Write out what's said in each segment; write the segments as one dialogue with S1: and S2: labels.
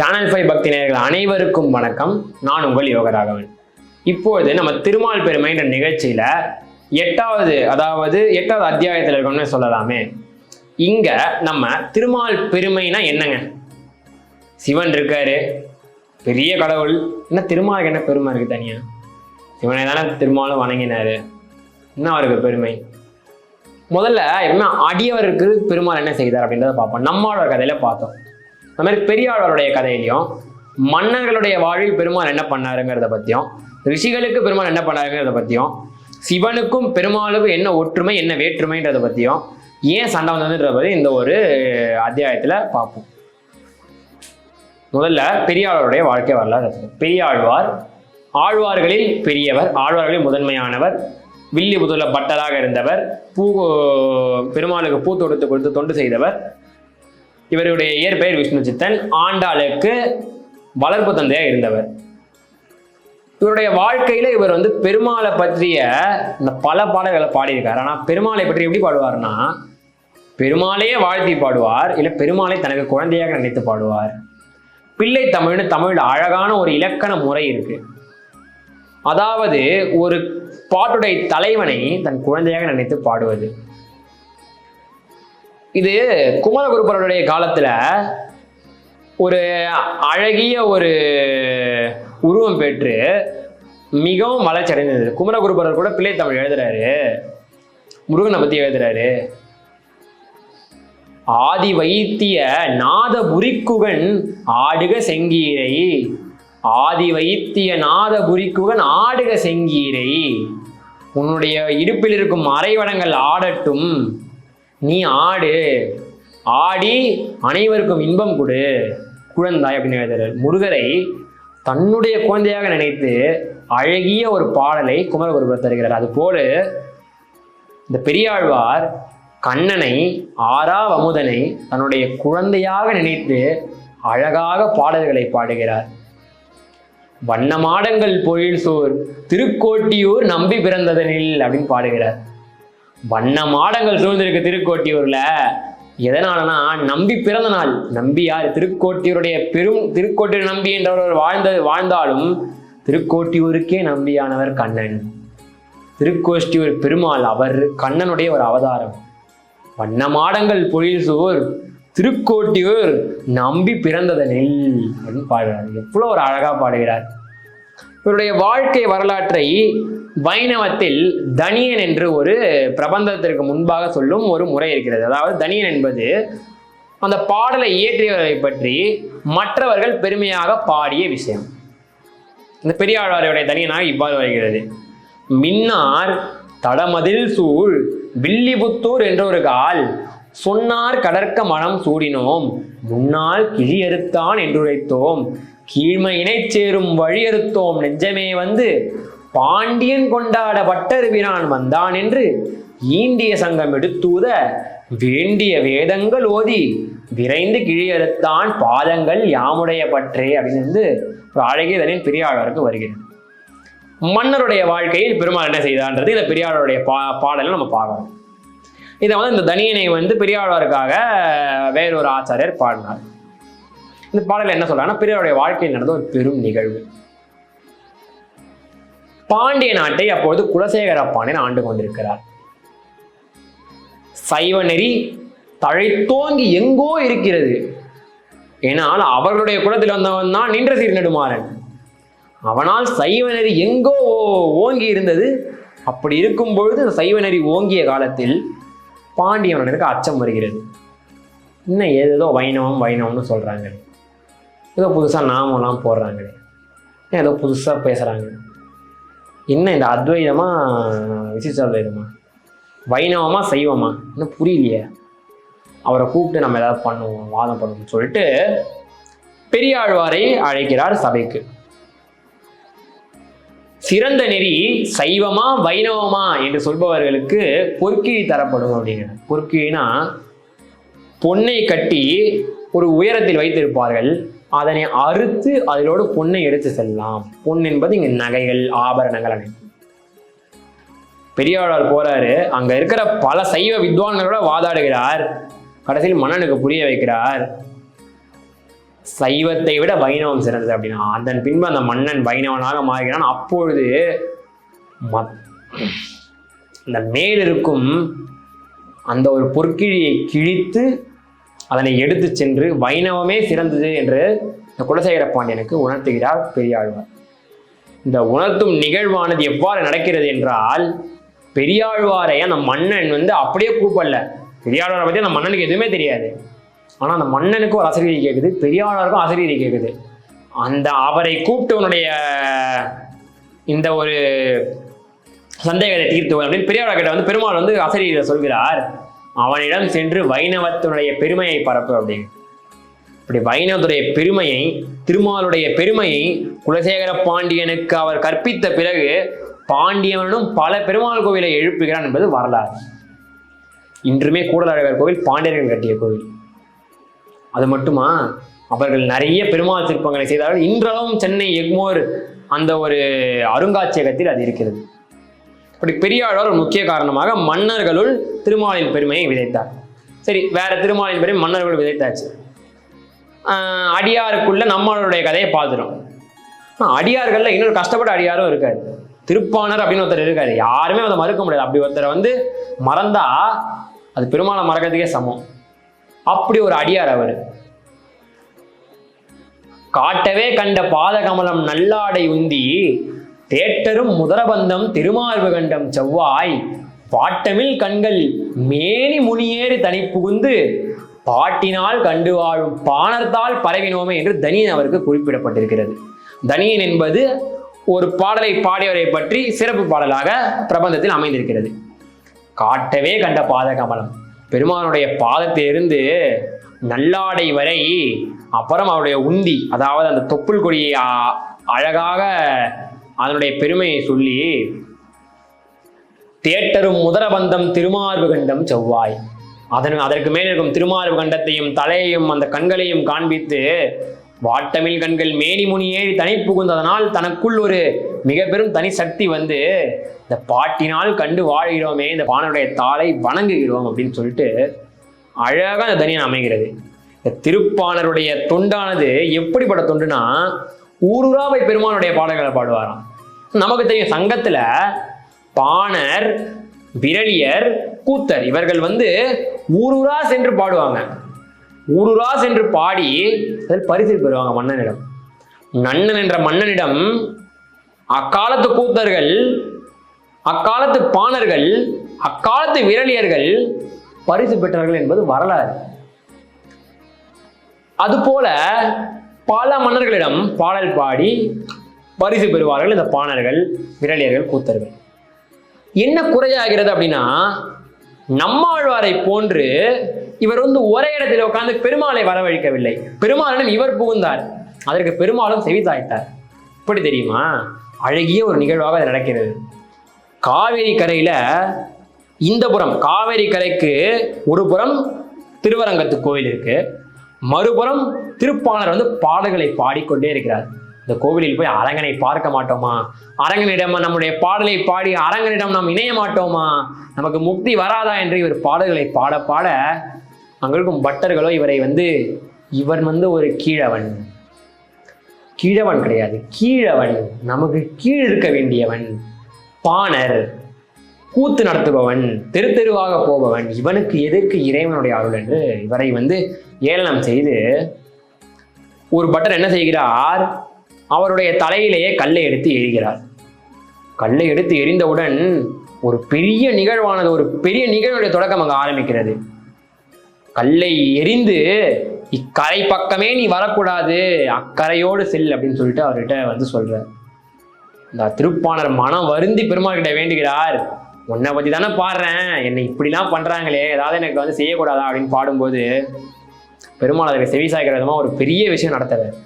S1: Channel five பக்தி நேயர்கள் அனைவருக்கும் வணக்கம். நான் உங்கள் யோகராகவன். இப்பொழுது நம்ம திருமால் பெருமை என்ற நிகழ்ச்சியில எட்டாவது அதாவது எட்டாவது அத்தியாயத்தில் இருக்கோம்னு சொல்லலாமே. இங்க நம்ம திருமால் பெருமைனா என்னங்க? சிவன் இருக்காரு. பெரிய கடவுள். என்ன திருமாலுக்கு என்ன பெருமை இருக்கு தனியா? சிவனை தானே திருமாலும் வணங்கினாரு. என்ன அவருக்கு பெருமை? முதல்ல என்ன அடியவருக்கு பெருமாள் என்ன செய்தார் அப்படின்றத பார்ப்போம். நம்மளோட கதையில பார்த்தோம். அந்த மாதிரி பெரியாழ்வாருடைய கதையிலையும் மன்னர்களுடைய வாழ்வில் பெருமாள் என்ன பண்ணாருங்கிறத பத்தியும் ரிஷிகளுக்கு பெருமாள் என்ன பண்ணாருங்கிறத பத்தியும் சிவனுக்கும் பெருமாளுக்கும் என்ன ஒற்றுமை என்ன வேற்றுமைன்றத பத்தியும் ஏன் சண்டை வந்ததுன்றத பத்தி இந்த ஒரு அத்தியாயத்துல பார்ப்போம். முதல்ல பெரியாளருடைய வாழ்க்கை வரலாறு பெரியாழ்வார் ஆழ்வார்களில் பெரியவர் ஆழ்வார்களில் முதன்மையானவர் வில்லி புதுல பட்டராக இருந்தவர் பூ பெருமாளுக்கு பூ தொடுத்து கொடுத்து தொண்டு செய்தவர் இவருடைய இயற்பெயர் விஷ்ணு சித்தன் ஆண்டாளுக்கு வளர்ப்பு தந்தையாக இருந்தவர். இவருடைய வாழ்க்கையில இவர் வந்து பெருமாளை பற்றிய இந்த பல பாடல்களை பாடியிருக்கார். ஆனா பெருமாளை பற்றி எப்படி பாடுவார்னா பெருமாளையே வாழ்த்தி பாடுவார் இல்ல பெருமாளை தனக்கு குழந்தையாக நினைத்து பாடுவார். பிள்ளை தமிழ்னு தமிழ் அழகான ஒரு இலக்கண முறை இருக்கு. அதாவது ஒரு பாட்டுடைய தலைவனை தன் குழந்தையாக நினைத்து பாடுவது. இது குமரகுருபரனுடைய காலத்துல ஒரு அழகிய ஒரு உருவம் பெற்று மிகவும் வளர்ச்சி அடைந்தது குமரகுருபரர் கூட பிள்ளை தமிழ் எழுதுறாரு. முருகனை பத்தி எழுதுறாரு. ஆதி வைத்திய நாத புரிக்குகன் ஆடுக செங்கீரை. ஆதி வைத்திய நாத புரிக்குகன் ஆடுக செங்கீரை. உன்னுடைய இடுப்பில் இருக்கும் அரைவடங்கள் ஆடட்டும். நீ ஆடு. ஆடி அனைவருக்கும் இன்பம் கொடு. குழந்தாய் அப்படின்னு எழுதுறாரு. முருகரை தன்னுடைய குழந்தையாக நினைத்து அழகிய ஒரு பாடலை குமரகுருபர் தருகிறார். அதுபோல இந்த பெரியாழ்வார் கண்ணனை ஆரா அமுதனை தன்னுடைய குழந்தையாக நினைத்து அழகாக பாடல்களை பாடுகிறார். வண்ணமாடங்கள் பொழில் சோர் திருக்கோட்டியூர் நம்பி பிறந்ததனில் அப்படின்னு பாடுகிறார். வண்ண மாடங்கள் சூழ்ந்திருக்கு திருக்கோட்டியூர்ல. எதனாலனா நம்பி பிறந்த நாள். நம்பியார் திருக்கோட்டியூருடைய பெரும் திருக்கோட்டியூர் நம்பி என்றவர் வாழ்ந்த வாழ்ந்தாலும் திருக்கோட்டியூருக்கே நம்பியானவர் கண்ணன். திருக்கோஷ்டியூர் பெருமாள் அவர் கண்ணனுடைய ஒரு அவதாரம். வண்ண மாடங்கள் பொழில் சூர் திருக்கோட்டியூர் நம்பி பிறந்ததனில் அப்படின்னு பாடுகிறார். எவ்வளோ ஒரு அழகாக பாடுகிறார். இவருடைய வாழ்க்கை வரலாற்றை வைணவத்தில் தனியன் என்று ஒரு பிரபந்தத்திற்கு முன்பாக சொல்லும் ஒரு முறை இருக்கிறது. அதாவது தனியன் என்பது அந்த பாடலை இயற்றியவர்களை பற்றி மற்றவர்கள் பெருமையாக பாடிய விஷயம். இந்த பெரியாழ்வாரையுடைய தனியனாக இவ்வாறு வருகிறது. மின்னார் தடமதில் சூழ் வில்லிபுத்தூர் என்ற ஒரு கால் சொன்னார் கடற்க மனம் சூடினோம் முன்னால் கிழியறுத்தான் என்றுரைத்தோம் கீழ்மையினை சேரும் வழியறுத்தோம் நெஞ்சமே வந்து பாண்டியன் கொண்டாட பட்டருவினான் வந்தான் என்று ஈண்டிய சங்கம் எடுத்தூத வேண்டிய வேதங்கள் ஓதி விரைந்து கிழியறுத்தான் பாதங்கள் யாமுடைய பற்றே அப்படின்னு வந்து ஒரு அழகிய தனியின் பெரியாளருக்கு வருகிறது. மன்னருடைய வாழ்க்கையில் பெருமாள் என்ன செய்தான்றது? இந்த பெரியாளருடைய பா பாடலை நம்ம பார்க்கணும். இதை வந்து இந்த தனியனை வந்து பெரியாழ்வாருக்காக வேறொரு ஆச்சாரியர் பாடினார். இந்த பாடலில் என்ன சொல்றாங்கன்னா பெரியாருடைய வாழ்க்கையில் நடந்த ஒரு பெரும் நிகழ்வு. பாண்டிய நாட்டை அப்பொழுது குலசேகர பாண்டியன் ஆண்டு கொண்டிருக்கிறார். சைவ நெறி தழைத்தோங்கி எங்கோ இருக்கிறது. ஏனால் அவர்களுடைய குலத்தில் வந்தவன் தான் நின்ற சீர் நெடுமாறன். அவனால் சைவ நெறி எங்கோ ஓ- ஓங்கி இருந்தது. அப்படி இருக்கும் பொழுது அந்த சைவ நெறி ஓங்கிய காலத்தில் பாண்டிய மன்னனுக்கு அச்சம் வருகிறது. இன்னும் ஏதேதோ வைணவம் வைணவம்னு சொல்றாங்க. ஏதோ புதுசாக நாமெல்லாம் போடுறாங்க. ஏன் ஏதோ புதுசாக பேசுகிறாங்க என்ன இந்த அத்வைதமா விசிஷ்டாத்வைதமா வைணவமா சைவமா? இன்னும் புரியலையே. அவரை கூப்பிட்டு நம்ம ஏதாவது பண்ணுவோம் வாதம் பண்ணுவோம்னு சொல்லிட்டு பெரியாழ்வாரை அழைக்கிறார் சபைக்கு. சிறந்த நெறி சைவமா வைணவமா என்று சொல்பவர்களுக்கு பொற்கிழி தரப்படும் அப்படிங்கிற பொற்கிழினா பொன்னை கட்டி ஒரு உயரத்தில் வைத்திருப்பார்கள். அதனை அறுத்து அதிலோடு பொண்ணை எடுத்து செல்லலாம். பொன் என்பது இங்கே நகைகள் ஆபரணங்கள் அனைத்தும். பெரியாழ்வார் போறாரு அங்க இருக்கிற பல சைவ வித்வான்களோட வாதாடுகிறார். கடைசியில் மன்னனுக்கு புரிய வைக்கிறார். சைவத்தை விட வைணவம் சிறந்தது அப்படின்னா அதன் பின்பு அந்த மன்னன் வைணவனாக மாறுகிறான். அப்பொழுது மத்- இந்த மேலிருக்கும் அந்த ஒரு பொற்கிழியை கிழித்து அதனை எடுத்து சென்று வைணவமே சிறந்தது என்று இந்த குலசேகர பாண்டியனுக்கு உணர்த்துகிறார் பெரியாழ்வார். இந்த உணர்த்தும் நிகழ்வானது எவ்வாறு நடக்கிறது என்றால் பெரியாழ்வாரை அந்த மன்னன் வந்து அப்படியே கூப்பிடல. பெரியாழ்வாரை பற்றி அந்த மன்னனுக்கு எதுவுமே தெரியாது. ஆனால் அந்த மன்னனுக்கும் ஒரு அசரீதி கேட்குது பெரியாழ்வாருக்கும் அசரீதி கேட்குது அந்த அவரை கூப்பிட்டவனுடைய இந்த ஒரு சந்தேகத்தை தீர்த்து அப்படின்னு பெரியாழ்வார் கிட்ட வந்து பெருமாள் வந்து அசரீதியை சொல்கிறார். அவனிடம் சென்று வைணவத்தினுடைய பெருமையை பரப்பு அப்படின்னு. இப்படி வைணவத்துடைய பெருமையை திருமாலுடைய பெருமையை குலசேகர பாண்டியனுக்கு அவர் கற்பித்த பிறகு பாண்டியனும் பல பெருமாள் கோவிலை எழுப்புகிறான் என்பது வரலாறு. இன்றுமே கூடலழகர் கோவில் பாண்டியர்கள் கட்டிய கோவில். அது மட்டுமா? அவர்கள் நிறைய பெருமாள் சிற்பங்களை செய்தார்கள். இன்றளவும் சென்னை எக்மோர் அந்த ஒரு அருங்காட்சியகத்தில் அது இருக்கிறது. அப்படி பெரியாழ்வார் ஒரு முக்கிய காரணமாக மன்னர்களுள் திருமாலின் பெருமையை விதைத்தார். சரி வேற திருமாலின் பெருமை மன்னர்கள் விதைத்தாச்சு. ஆஹ் அடியாருக்குள்ள நம்மளுடைய கதையை பார்த்துரும் அடியார்களில் அடியார்கள்ல இன்னொரு கஷ்டப்பட்ட அடியாரும் இருக்காரு. திருப்பாணர் அப்படின்னு ஒருத்தர் இருக்காரு. யாருமே அதை மறுக்க முடியாது. அப்படி ஒருத்தரை வந்து மறந்தா அது பெருமாளை மறக்கிறதுக்கே சமம். அப்படி ஒரு அடியார் அவர். காட்டவே கண்ட பாதகமலம் நல்லாடை உந்தி தேட்டரும் முதரபந்தம் திருமார்புகண்டம் செவ்வாய். பாட்டமில் கண்கள் மேனி முனியேறி தனி புகுந்து பாட்டினால் கண்டு வாழும் பாணர்த்தால் பரவினோமே என்று தனியன் அவருக்கு குறிப்பிடப்பட்டிருக்கிறது. தனியன் என்பது ஒரு பாடலை பாடியவரை பற்றி சிறப்பு பாடலாக பிரபந்தத்தில் அமைந்திருக்கிறது. காட்டவே கண்ட பாத கமலம் பெருமானுடைய பாதத்திலிருந்து நல்லாடை வரை அப்புறம் அவருடைய உந்தி அதாவது அந்த தொப்புள் கொடியை அழகாக அதனுடைய பெருமையை சொல்லி தேட்டரும் முதரபந்தம் திருமார்பு கண்டம் செவ்வாய். அதன் அதற்கு மேல் இருக்கும் திருமார்பு கண்டத்தையும் தலையையும் அந்த கண்களையும் காண்பித்து வாட்டமில் கண்கள் மேனிமுனியே ஏறி தனி புகுந்ததனால் தனக்குள் ஒரு மிக பெரும் தனி சக்தி வந்து இந்த பாட்டினால் கண்டு வாழ்கிறோமே இந்த பானருடைய தாளை வணங்குகிறோம் அப்படின்னு சொல்லிட்டு அழகாக அந்த தனியன் அமைகிறது. இந்த திருப்பாணருடைய தொண்டானது எப்படிப்பட்ட தொண்டுனா ஊரூரா போய் பெருமானுடைய பாடல்களை பாடுவாராம். நமக்கு தெரியும் சங்கத்துல பாணர் விரலியர் கூத்தர். இவர்கள் வந்து ஊரூரா சென்று பாடுவாங்க. ஊரூரா சென்று பாடி அதில் பரிசில் பெறுவாங்க மன்னனிடம். நன்னன் என்ற மன்னனிடம் அக்காலத்து கூத்தர்கள் அக்காலத்து பாணர்கள் அக்காலத்து விரலியர்கள் பரிசு பெற்றார்கள் என்பது வரலாறு. அதுபோல பல மன்னர்களிடம் பாடல் பாடி பரிசு பெறுவார்கள் இந்த பாணர்கள் விரலியர்கள் கூத்தர்கள். என்ன குறையாகிறது அப்படின்னா நம்மாழ்வாரை போன்று இவர் வந்து ஒரே இடத்தில் உட்கார்ந்து பெருமாளை வரவழைக்கவில்லை. பெருமாளிடம் இவர் புகுந்தார். அதற்கு பெருமாளும் செவி இப்படி தெரியுமா? அழகிய ஒரு நிகழ்வாக அது நடக்கிறது. காவேரி கரையில இந்த புறம் காவேரி கரைக்கு ஒரு புறம் திருவரங்கத்து கோவில் இருக்கு. மறுபுறம் திருப்பாணர் வந்து பாடல்களை பாடிக்கொண்டே இருக்கிறார். இந்த கோவிலில் போய் அரங்கனை பார்க்க மாட்டோமா? அரங்கனிடம் நம்முடைய பாடலை பாடி அரங்கனிடம் நாம் இணைய மாட்டோமா? நமக்கு முக்தி வராதா என்று இவர் பாடல்களை பாட பாட அங்கிருக்கும் பட்டர்களோ இவரை வந்து இவன் வந்து ஒரு கீழவன். கீழவன் கிடையாது கீழவன். நமக்கு கீழ் இருக்க வேண்டியவன். பாணர் கூத்து நடத்துபவன் தெரு தெருவாக போபவன். இவனுக்கு எதற்கு இறைவனுடைய அருள் என்று இவரை வந்து ஏளனம் செய்து ஒரு பட்டர் என்ன செய்கிறார்? அவருடைய தலையிலேயே கல்லை எடுத்து எரிகிறார் கல்லை எடுத்து எறிந்தவுடன் ஒரு பெரிய நிகழ்வானது ஒரு பெரிய நிகழ்வுடைய தொடக்கம் அங்கே ஆரம்பிக்கிறது. கல்லை எரிந்து இக்கரை பக்கமே நீ வரக்கூடாது அக்கறையோடு செல் அப்படின்னு சொல்லிட்டு அவர்கிட்ட வந்து சொல்றார். இந்த திருப்பாணர் மனம் வருந்தி பெருமாள் கிட்ட வேண்டுகிறார். உன்னை பற்றி தானே பாடுறேன் என்னை இப்படிலாம் பண்ணுறாங்களே ஏதாவது எனக்கு வந்து செய்யக்கூடாதா? அப்படின்னு பாடும்போது பெருமாள் அதற்கு செவி சாய்க்கிற விதமாக ஒரு பெரிய விஷயம் நடத்துறார்.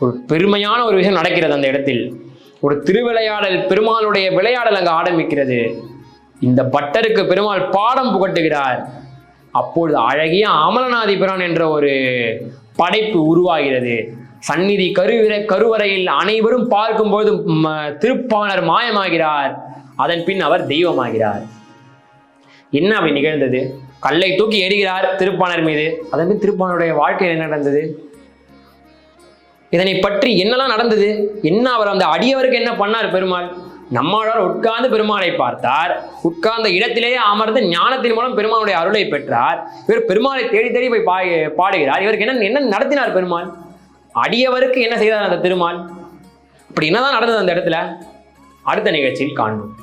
S1: ஒரு பெருமையான ஒரு விஷயம் நடக்கிறது அந்த இடத்தில். ஒரு திருவிளையாடல் பெருமாளுடைய விளையாடல் அங்கு ஆரம்பிக்கிறது. இந்த பட்டருக்கு பெருமாள் பாடம் புகட்டுகிறார். அப்பொழுது அழகிய அமலநாதிபிரான் என்ற ஒரு படைப்பு உருவாகிறது. சந்நிதி கருவிரை கருவறையில் அனைவரும் பார்க்கும்போது ம, திருப்பாணர் மாயமாகிறார். அதன் பின் அவர் தெய்வமாகிறார். என்ன அப்படி நிகழ்ந்தது? கல்லை தூக்கி எறிகிறார் திருப்பாணர் மீது. அதன் பின் திருப்பாணருடைய வாழ்க்கையில் என்ன நடந்தது? இதனை பற்றி என்னெல்லாம் நடந்தது? என்ன அவர் அந்த அடியவருக்கு என்ன பண்ணார் பெருமாள்? நம்மாழ்வார் உட்கார்ந்து பெருமாளை பார்த்தார். உட்கார்ந்த இடத்திலேயே அமர்ந்து ஞானத்தின் மூலம் பெருமானுடைய அருளை பெற்றார். இவர் பெருமாளை தேடி தேடி போய் பா பாடுகிறார். இவருக்கு என்ன என்ன நடத்தினார் பெருமாள்? அடியவருக்கு என்ன செய்தார் அந்த திருமால் இப்படி என்னதான் நடந்தது அந்த இடத்துல? அடுத்த நிகழ்ச்சியில் காண்போம்.